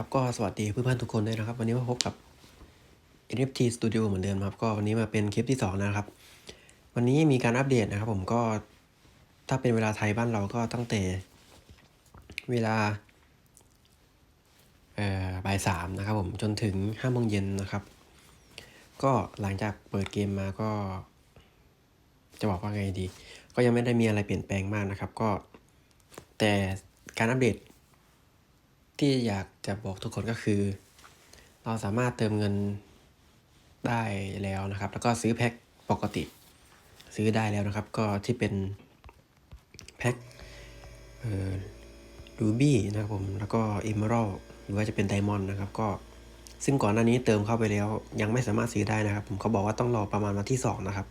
ครับก็สวัสดีเพื่อนๆทุกคนด้วยนะครับ วันนี้มาพบกับ NFT Studio เหมือนเดิมครับ ก็วันนี้มาเป็นคลิปที่ 2 นะครับ วันนี้มีการอัปเดตนะครับผมก็ถ้าเป็นเวลาไทยบ้านเราก็ตั้งแต่เวลาเอ่อบ่ายสามนะครับผมจนถึงห้าโมงเย็นนะครับ ก็หลังจากเปิดเกมมาก็ จะบอกว่าไงดี ก็ยังไม่ได้มีอะไรเปลี่ยนแปลงมากนะครับ ก็แต่การอัปเดตที่อยาก จะบอกทุกคนก็คือ เราสามารถเติมเงินได้แล้วนะครับ แล้วก็ซื้อแพ็คปกติ ซื้อได้แล้วนะครับ ก็ที่เป็นแพ็คเอ่อรูบี้นะครับผมแล้วก็อิมเมอรัลหรือว่าจะเป็นไดมอนด์นะครับ ก็ซึ่งก่อนหน้านี้เติมเข้าไปแล้ว ยังไม่สามารถซื้อได้นะครับ ผมเขาบอกว่าต้องรอประมาณวันที่ 2 นะครับ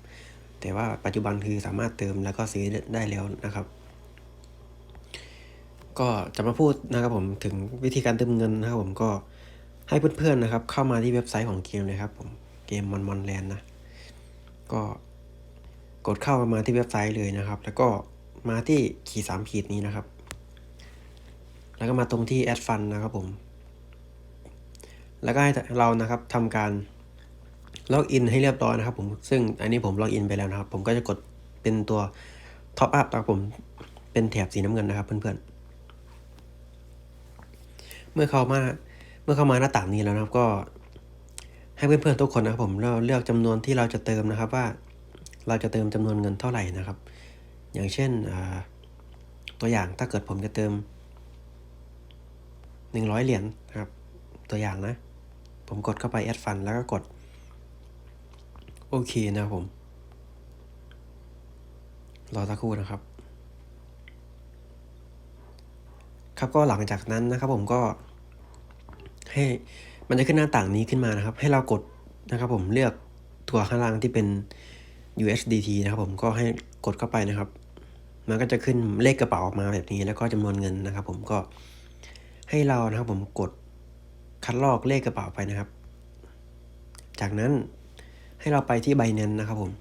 แต่ว่าปัจจุบันคือสามารถเติมแล้วก็ซื้อได้แล้วนะครับ ก็จะมาพูดนะครับผมถึงวิธีการเติมเงินนะครับผมก็ให้เพื่อนๆนะครับ เข้ามาที่เว็บไซต์ของเกมเลยครับผมเกมมอนมอนแลนนะก็กดเข้ามาที่เว็บไซต์เลยนะครับ แล้วก็มาที่ขีดสามขีดนี้นะครับ แล้วก็มาตรงที่แอดฟันนะครับผม แล้วก็ให้เรานะครับทำการล็อกอินให้เรียบร้อยนะครับผมซึ่งอันนี้ผมล็อกอินไปแล้วนะครับ ผมก็จะกดเป็นตัวท็อปอัพนะครับผมเป็นแถบสีน้ำเงินนะครับเพื่อนๆ มื่อเข้ามาเมื่อเข้ามาหน้าต่างนี้แล้วนะครับก็ ให้เพื่อนๆทุกคนนะครับผมเราเลือกจำนวนที่เราจะเติมนะครับว่า เราจะเติมจำนวนเงินเท่าไหร่นะครับ อย่างเช่นตัวอย่างถ้าเกิดผมจะเติมหนึ่งร้อยเหรียญนะครับ ตัวอย่างนะ ผมกดเข้าไปแอดฟันแล้วก็กดโอเคนะครับผม รอสักครู่นะครับ ครับก็หลังจากนั้นนะครับผมก็ให้มันจะขึ้นหน้าต่างนี้ขึ้นมานะครับ ให้เรากดนะครับ ผมเลือกตัวข้างล่างที่เป็น USDT นะครับ ผมก็ให้กดเข้าไปนะครับ มันก็จะขึ้นเลขกระเป๋าออกมาแบบนี้ แล้วก็จำนวนเงินนะครับ ผมก็ให้เรานะครับ ผมกดคัดลอกเลขกระเป๋าไปนะครับ จากนั้นให้เราไปที่ Binance นะครับผม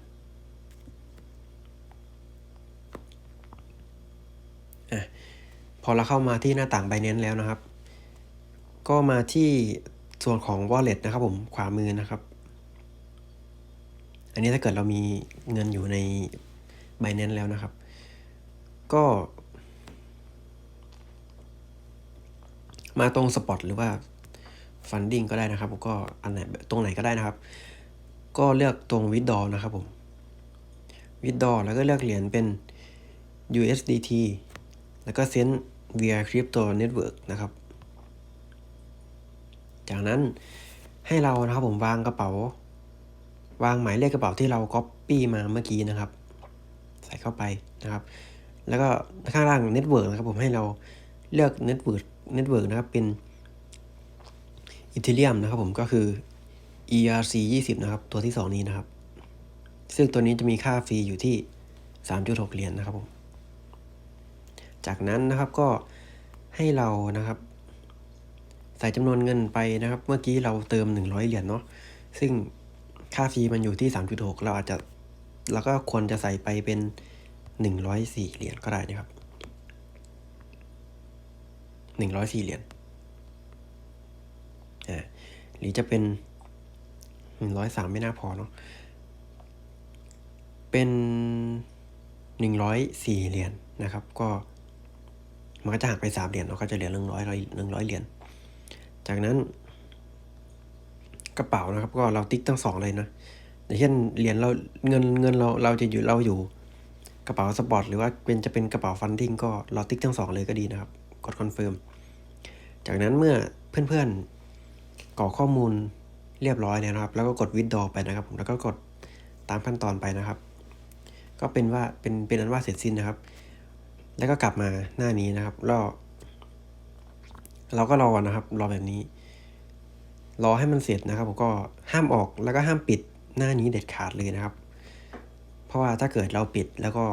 อะพ อเราเข้ามาที่หน้าต่าง Binance แล้วนะครับ ก็มาที่ส่วนของ Wallet นะครับผมขวามือนะครับ อันนี้ถ้าเกิดเรามีเงินอยู่ใน Binance แล้วนะครับ ก็ มาตรง Spot หรือว่า Funding ก็ได้นะครับผมก็อันไหนตรงไหนก็ได้นะครับ ก็เลือกตรง Withdraw นะครับผม Withdraw แล้วก็เลือกเหรียญเป็น USDT แล้วก็เซ็น via crypto network นะครับ จากนั้นให้เรานะครับผมวางกระเป๋า วางหมายเลขกระเป๋าที่เรา copy มาเมื่อกี้นะครับ ใส่เข้าไปนะครับ แล้วก็ข้างล่าง network นะครับผมให้เราเลือก network network นะครับเป็น Ethereum นะครับผมก็คือ ERC 20 นะครับ ตัวที่ 2 นี้นะครับ ซึ่งตัวนี้จะมีค่าฟรีอยู่ที่ 3.6 เหรียญนะครับผม จากนั้นนะครับก็ให้เรานะครับ ใส่จำนวนเงินไปนะครับ เมื่อกี้เราเติม 100 เหรียญเนาะซึ่งค่าฟรีมันอยู่ที่ 3.6 เราอาจจะเราก็ควรจะใส่ไปเป็น 104 เหรียญก็ได้นะครับ 104 เหรียญอ่าหรือจะเป็น 103 ไม่น่าพอเนาะเป็น 104 เหรียญนะครับ ก็ มันก็จะหักไปสามเหรียญเราก็จะเหลือหนึ่งร้อยหนึ่งร้อยเหรียญจากนั้น กระเป๋านะครับ ก็เราติ๊กทั้งสองเลยนะอย่างเช่นเหรียญเราเงินเงินเราเราจะอยู่เราอยู่ กระเป๋าสปอร์ตหรือว่าเป็นจะเป็นกระเป๋าฟันดิ้งก็เราติ๊กทั้งสองเลยก็ดีนะครับ กดคอนเฟิร์มจากนั้นเมื่อเพื่อนๆกรอกข้อมูลเรียบร้อยแล้วนะครับ แล้วก็กดวิดดอไปนะครับผมแล้วก็กดตามขั้นตอนไปนะครับ ก็เป็นว่าเป็นเป็นอันว่าเสร็จสิ้นนะครับ แล้วก็กลับมาหน้านี้นะครับรอเราก็รอนะครับ รอแบบนี้ รอให้มันเสร็จนะครับ ผมก็ห้ามออกแล้วก็ห้ามปิดหน้านี้เด็ดขาดเลยนะครับ เพราะว่าถ้าเกิดเราปิดแล้วก็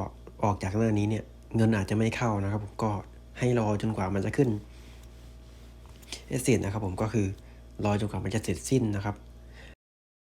ออกจากหน้านี้เนี่ย เงินอาจจะไม่เข้านะครับ ผมก็ให้รอจนกว่ามันจะขึ้นเอสเซนะครับ ผมก็คือรอจนกว่ามันจะเสร็จสิ้นนะครับ